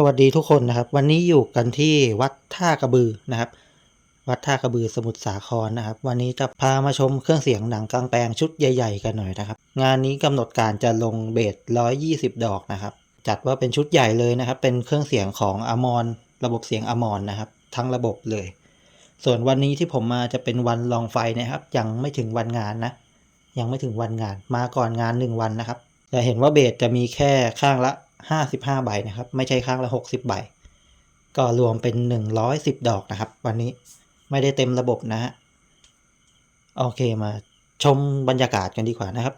สวัสดีทุกคนนะครับ วันนี้อยู่กันที่วัดท่ากระบือนะครับ วัดท่ากระบือสมุทรสาครนะครับ วันนี้จะพามาชมเครื่องเสียงหนังกลางแปลงชุดใหญ่ ๆ กันหน่อยนะครับ งานนี้กำหนดการจะลงเบส120 ดอกนะครับ จัดว่าเป็นชุดใหญ่เลยนะครับ เป็นเครื่องเสียงของอมรระบบเสียงอมรนะครับ ทั้งระบบเลย ส่วนวันนี้ที่ผมมาจะเป็นวันลองไฟนะครับ ยังไม่ถึงวันงานนะ ยังไม่ถึงวันงาน มาก่อนงาน1วันนะครับ จะเห็นว่าเบสจะมีแค่ข้างละ 55 ใบนะครับ ไม่ใช่ข้างละ 60 ใบ ก็รวมเป็น 110 ดอกนะครับ วันนี้ไม่ได้เต็มระบบนะฮะ โอเคมาชมบรรยากาศกันดีกว่านะครับ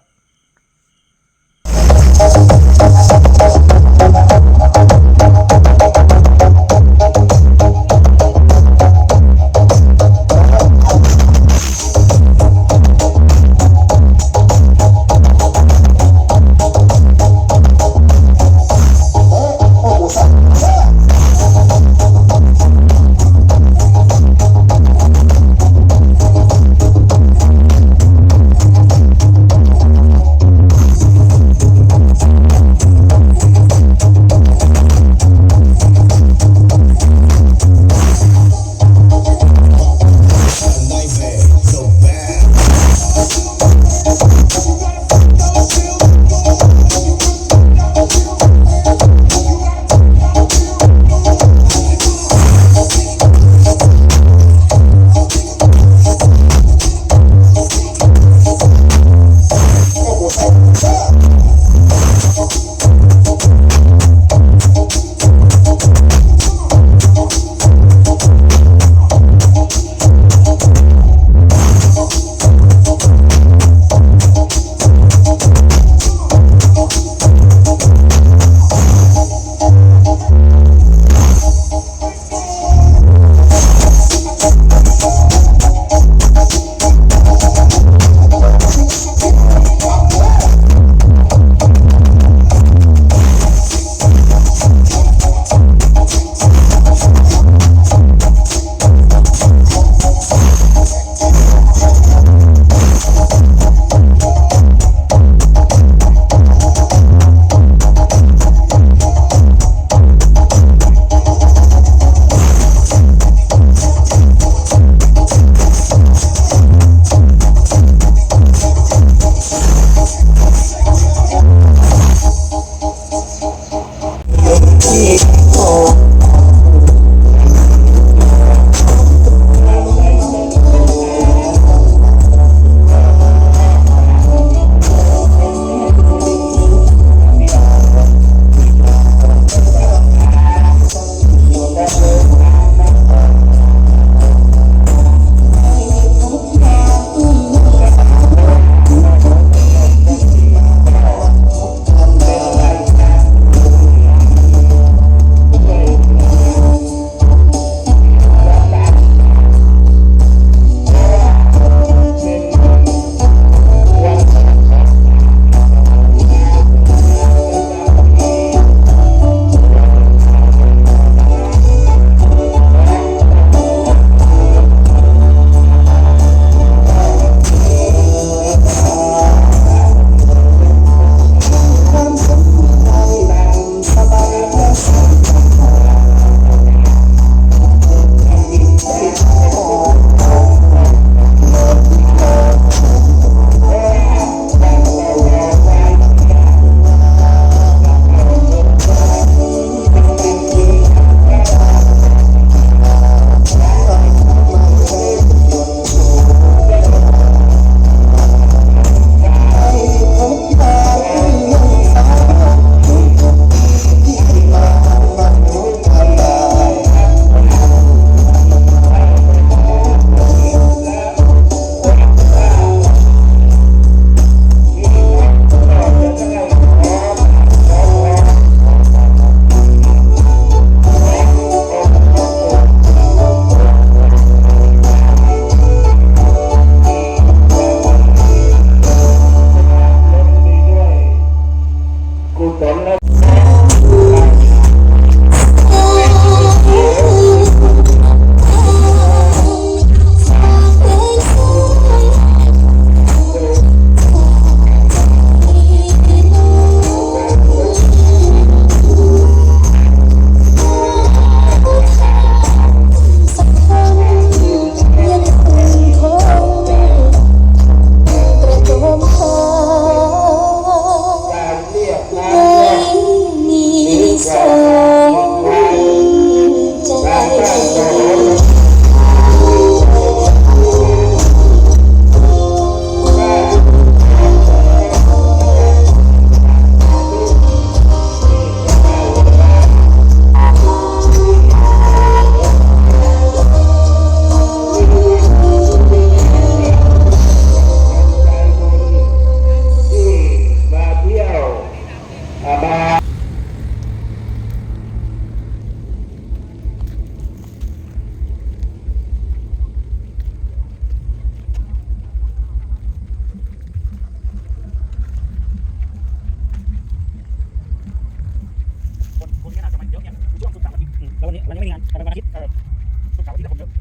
ศุ